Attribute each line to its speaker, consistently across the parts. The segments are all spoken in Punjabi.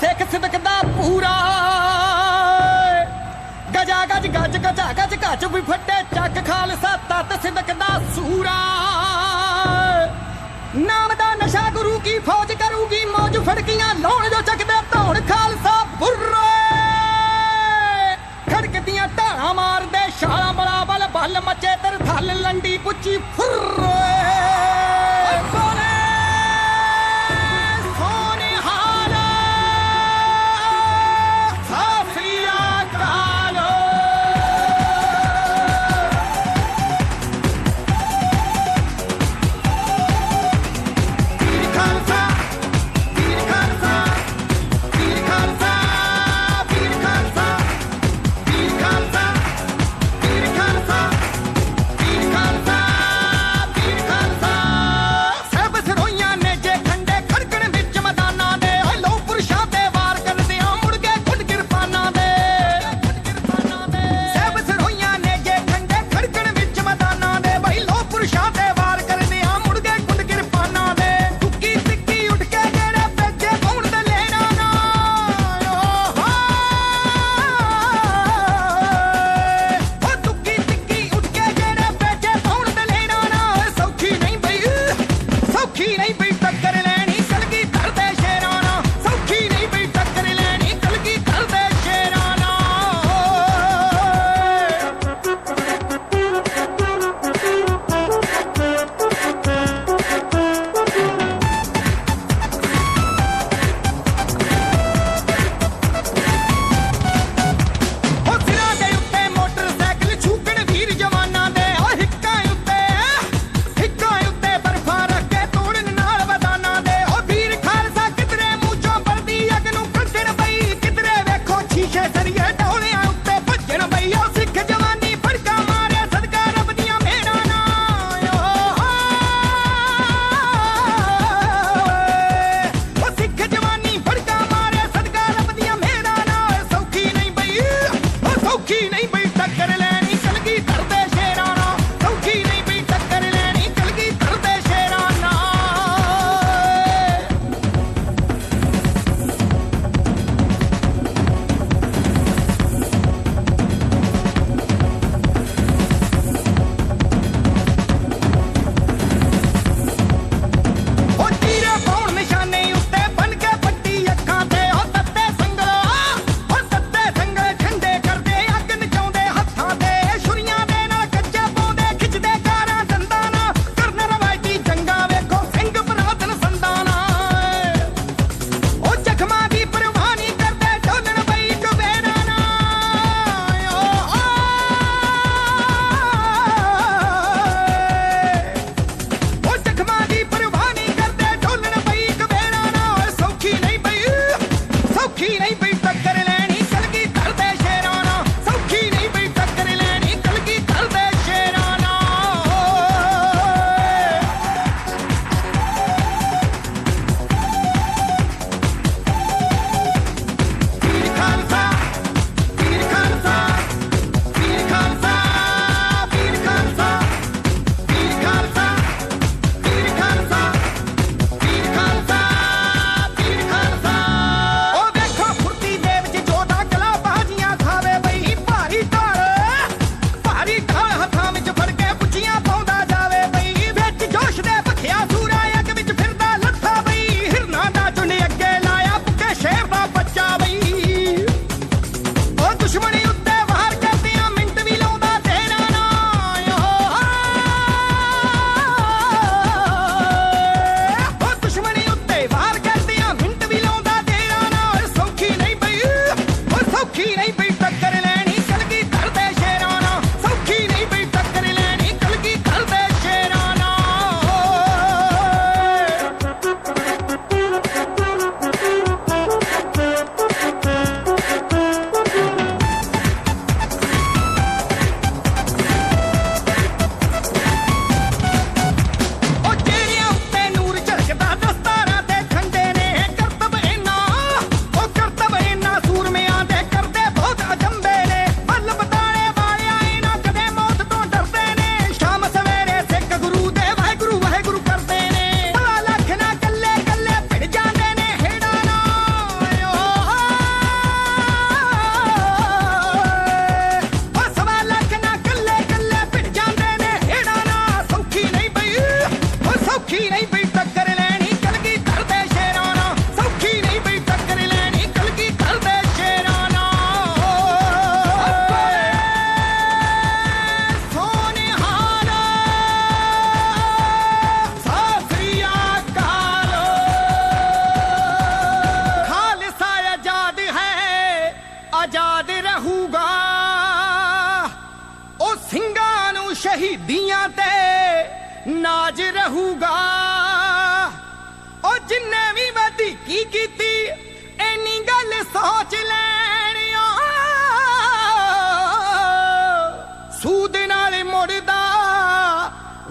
Speaker 1: ਸਿੱਖ ਸਿਦਕ ਦਾ ਪੂਰਾ ਗਜਾ ਗਜ ਗਜ ਗਜਾ ਗਜ ਗੱਜ ਵੀ ਫੱਟੇ ਚੱਕ ਖਾਲਸਾ ਤਤ ਸਿਦਕ ਦਾ ਸੂਰਾ ਨਾਮ ਦਾ ਨਸ਼ਾ ਗੁਰੂ ਕੀ ਫੌਜ ਕਰੂਗੀ, ਮੌਜ ਫੜਕੀਆਂ ਲਾਉਣ ਜੋ ਚੱਕਦੇ ਧੌਣ ਖਾਲਸਾ ਬੁర్రే ਖੜਕਦੀਆਂ ਢਾਲਾਂ ਮਾਰਦੇ ਛਾਲਾਂ ਬਲਾਬਲ ਬਲ ਮੱਚੇ ਤਰ ਥੱਲ ਲੰਡੀ ਪੁੱਚੀ ਫੁਰ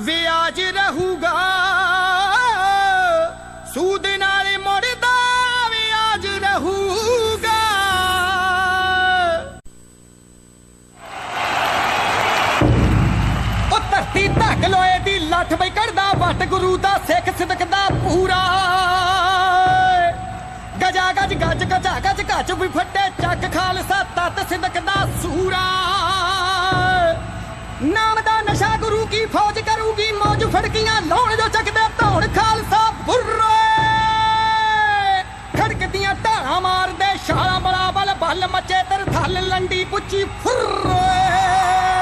Speaker 1: ਵਿਆਜ ਰਹੂਗਾ। ਸੂਦ ਨਾਲ ਮੁੜਦਾ ਵਿਆਜ ਰਹੂਗਾ। ਉਹ ਧਰਤੀ ਧੱਕ ਲੋਏ ਦੀ ਲੱਠ ਬਈ ਕੱਢਦਾ, ਵੱਟ ਗੁਰੂ ਦਾ ਸਿੱਖ ਸਿਦਕ ਦਾ ਪੂਰਾ। ਗਜਾ ਗਜ ਗੱਜ ਗਜਾ ਗਜ ਗੱਜ ਵੀ ਫੱਟੇ, ਚੱਕ ਖਾਲਸਾ ਤਤ ਸਿਦਕ ਦਾ ਸੂਰਾ। ਨਾਮ ਦਾ ਨਸ਼ਾ ਗੁਰੂ ਕੀ ਫੌਜ ਖੜਕੀਆਂ ਮੌਜ ਲਾਉਣ ਜੋ ਚੱਕਦੇ ਧੌਣ ਖਾਲਸਾ ਬੁర్రే ਖੜਕਦੀਆਂ ਢਾਲਾਂ ਮਾਰਦੇ, ਛਾਲਾਂ ਬਲਾਬਲ ਬੱਲ ਮੱਚੇ ਤਰ ਥੱਲ ਲੰਡੀ ਪੁੱਚੀ ਫੁਰਰੇ।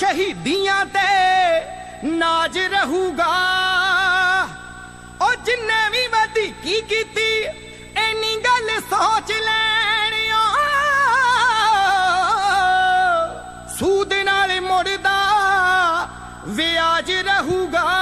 Speaker 1: ਸ਼ਹੀਦੀਆਂ ਤੇ ਨਾਜ ਰਹੂਗਾ। ਉਹ ਜਿੰਨੇ ਵੀ ਵਧੀਕੀ ਕੀਤੀ ਐਨੀ ਗੱਲ ਸੋਚ ਲੈਣਿਓ ਸੂਦ ਨਾਲ ਮੁੜਦਾ, ਵਿਆਜ ਰਹੂਗਾ।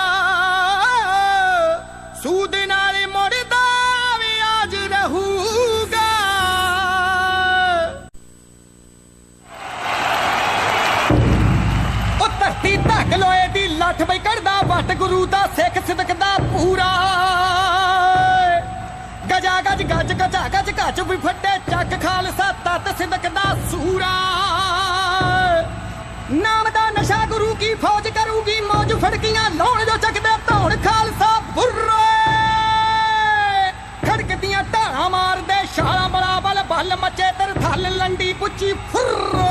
Speaker 1: ਦੀ ਬਈ ਕੱਢਦਾ, ਵੱਟ ਗੁਰੂ ਦਾ, ਸਿੱਖ ਸਿਦਕ ਦਾ ਪੂਰਾ। ਗਜਾ ਗਜ ਗੱਜ ਗਜਾ ਗਜ ਗੱਜ ਵੀ ਫੱਟੇ, ਚੱਕ ਖਾਲਸਾ ਤਤ ਸਿਦਕ ਦਾ ਸੂਰਾ। ਨਾਮ ਦਾ ਨਸ਼ਾ ਗੁਰੂ ਕੀ ਫੌਜ ਕਰੂਗੀ, ਮੌਜ ਫੜਕੀਆਂ ਲਾਉਣ ਜੋ ਚੱਕਦੇ ਧੌਣ ਖਾਲਸਾ ਬੁర్రే ਖੜਕਦੀਆਂ ਢਾਲਾਂ ਮਾਰਦੇ, ਛਾਲਾਂ ਬਲਾ ਬਲ ਬੱਲ ਮੱਚੇ, ਤਰ ਥੱਲ ਲੰਡੀ ਪੁੱਚੀ ਫੁਰ